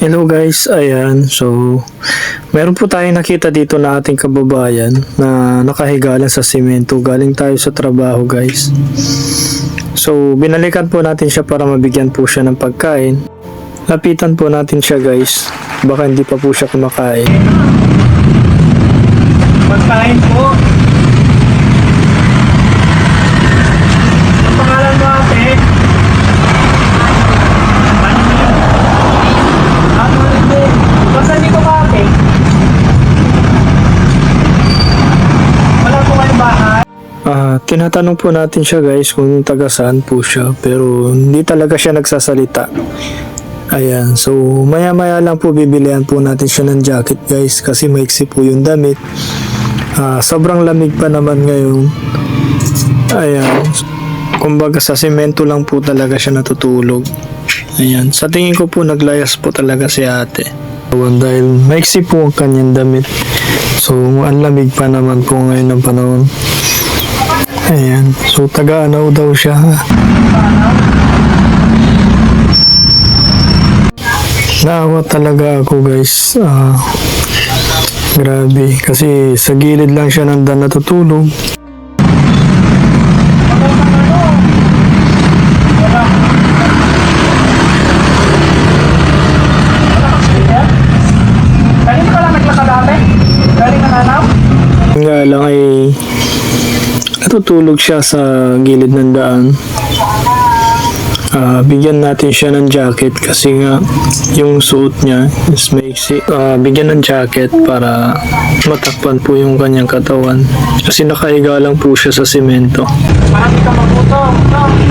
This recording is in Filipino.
Hello guys, ayan. So, meron po tayong nakita dito na ating kababayan na nakahiga lang sa simento. Galing tayo sa trabaho guys. So, binalikan po natin siya para mabigyan po siya ng pagkain. Lapitan po natin siya guys. Baka hindi pa po siya kumakain. Pagkain po. Ang pangalan mo ate? Ano yun? Ano ate? Basta dito ka ate? Wala po kayong bahay? Ah, tinatanong po natin siya guys kung taga saan po siya pero hindi talaga siya nagsasalita. Ayan, so maya maya lang po bibilihan po natin siya ng jacket guys kasi maiksi po yung damit. Ah, sobrang lamig pa naman ngayon. Ayan, kumbaga sa semento lang po talaga siya natutulog. Ayan, sa tingin ko po naglayas po talaga si ate. Awan, dahil maiksi po ang kanyang damit. So, ang lamig pa naman po ngayon ng panahon. Ayan. So, taga-anaw daw siya. Naawa talaga ako guys. Ah, grabe. Kasi sa gilid lang siya nandang natutulog. Galing ka lang naglakad ate? Galing ka nanaw? Nga lang ay natutulog siya sa gilid ng daan. Ah, bigyan natin siya ng jacket kasi nga yung suot niya is maiksi. Ah, bigyan ng jacket para matakpan po yung kanyang katawan. Kasi nakahiga lang po siya sa simento. Marami ka magutom.